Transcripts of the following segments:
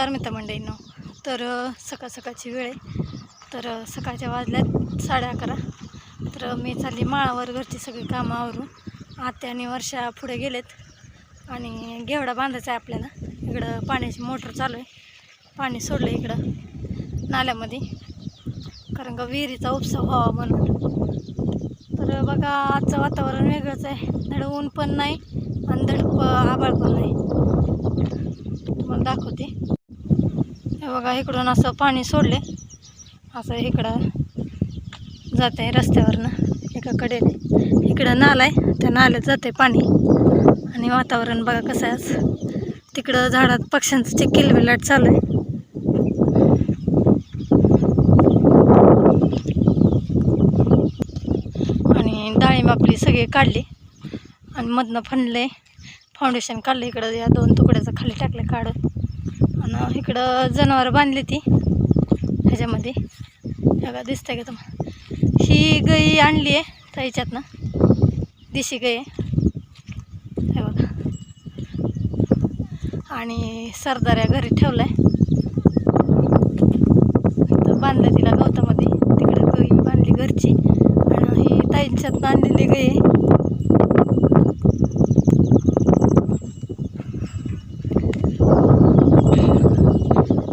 नमस्कार मित्रमंडळींनो. तर सकाळ सकाळची वेळ आहे. तर सकाळच्या वाजल्यात साडे अकरा. तर मी चालली माळावर घरची सगळी कामं आवरून. आत्या आणि वर्षा पुढे गेलेत. आणि घेवडा बांधायचा आहे आपल्याला. इकडं पाण्याची मोटर चालू आहे. पाणी सोडलं इकडं नाल्यामध्ये. कारण का विहिरीचा उपसा व्हावा म्हणून. तर बघा आजचं वातावरण वेगळंच आहे. धड ऊन पण नाही आणि धड आबाळ आभाळ पण नाही. तुम्हाला दाखवते. हे बघा इकडून असं पाणी सोडले. असं इकडं जात आहे रस्त्यावरनं एका कडेने. इकडं नाला आहे त्या नाल्यात जाते पाणी. आणि वातावरण बघा कसं आहे आज. तिकडं झाडात पक्ष्यांचं चिक्किल किलबिलाट चालू आहे आणि डाळिंब आपली सगळी काढली. आणि मधनं फणले फाउंडेशन काढलं इकडं. या दोन तुकड्याचं खाली टाकलं काढत आणि इकडं जनावरं बांधली ती. ह्याच्यामध्ये. बघा दिसतंय का तुम्हाला ही गाई आणली आहे त्याच्यातनं देशी गाई आहे. हे बघा. आणि सरदाऱ्या घरी ठेवलाय. आहे बांधलं तिला गवतामध्ये. तिकडं गाई बांधली घरची. आणि ही ताईंच्यात आणलेली गाई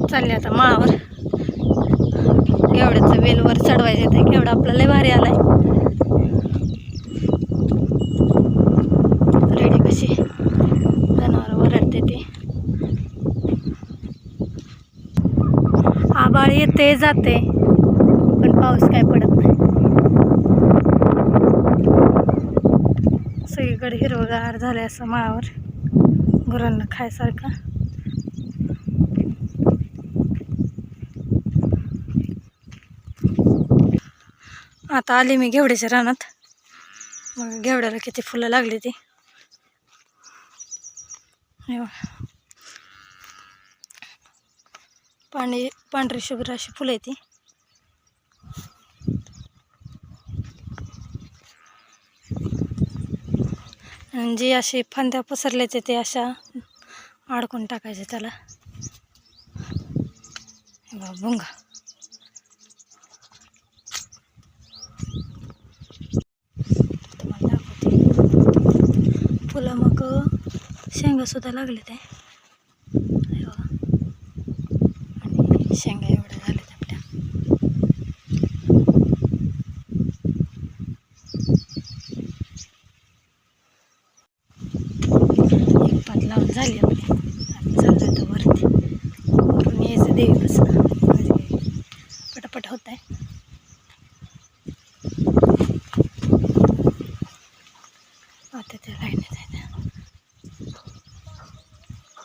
चालले आता माळावर. केवड्याचं वेलवर चढवायचं ते केवढा आपला लय भारी आलाय. रेडी कशी? जनावर ओरडते ते. आबाळ येते जाते. पण पाऊस काय पडत नाही. सगळीकडे हिरवगार झाले असं माळावर. गुरांना खायसारखं. आता आले मी घेवड्याच्या रानात. मग घेवड्याला किती फुलं लागली ती. पाणी पांढरी शुभ्र अशी फुलं आहे ती. जी अशी फांद्या पसरल्याचे ते अशा अडकून टाकायचे त्याला. भुंगा तुम्हाला दाखवते फुलं मग शेंगा सुद्धा लागले ते बघा. आणि शेंगा एवढ्या झाल्यात आपल्या. एक पात लावून झाली आपली. आणि चाललं तर वरती. वरून यायचं देवीपासून म्हणजे पटापट होत आहे आता त्या लाईनीत आहे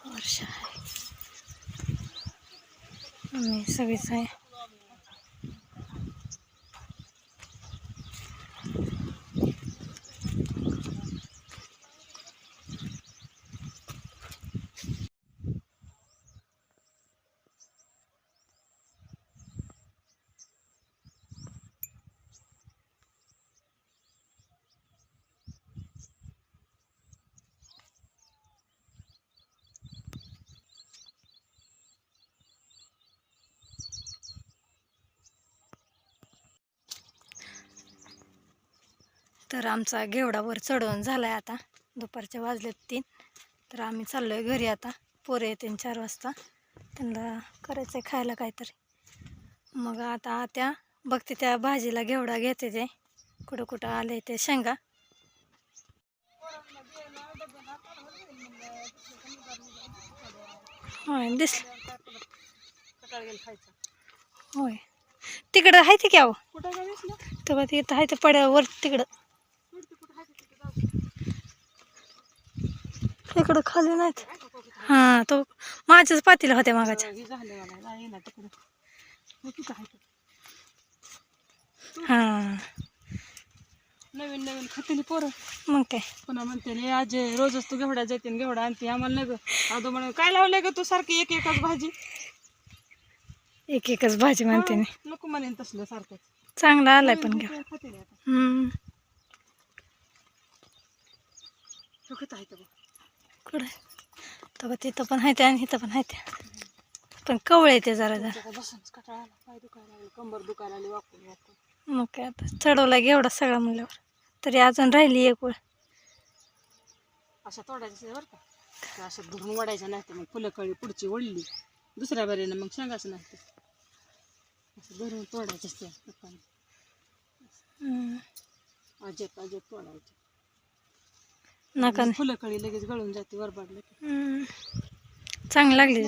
वर्षा आहे आम्ही तर आमचा घेवडावर चढवून झाला आहे आता. दुपारच्या वाजलेत तीन. तर आम्ही चाललो आहे घरी आता. पोरे येते चार वाजता. त्यांना करायचं आहे खायला काहीतरी. मग आता त्या बघते त्या भाजीला घेवडा घेते ते. कुठं कुठं आले ते शेंगा. होय दिस होय. तिकडं आहे ते क्या तेव्हा ते इथं आहे ते पड्यावर तिकडं. इकडं खाली नाहीत. हां तो माझ्याच पातीला होत्या मागाच्या. हां नवीन नवीन खातेली पोरं. मग काय? पुन्हा म्हणते "ले आज रोजच तू घेवडा जाते घेवडा आणते. आम्हाला नाही ग. आदो म्हणे काय लावलंय ग तू सारखी एक एकच भाजी? एक एकच भाजी म्हणते नको म्हणेन तसलं सारखं चांगला आलाय पण घ्या हम्म. आहे. कुठं तर तिथं पण आहे ते आणि इथं पण आहे ते पण कवळे ते जरा जरा. आला कंबर दुखायला लागली. वाकून वाकून. मग काय आता? चढवला एवढा सगळा म्हणल्यावर तरी अजून राहिली एक वेळ. अशा तोडायचं बरं का? त्या अशा धरून वाढायच्या नाही तर मग फुलं कळी पुढची ओढली. दुसऱ्या बरीनं मग शेंगाचं नाही ते असं धरून तोडायचं असते. अजेत अजेत तोडायचे नका नाही. फुलं कळी लगेच गळून जाते वरबाडलं की हम्म. चांगली लागली.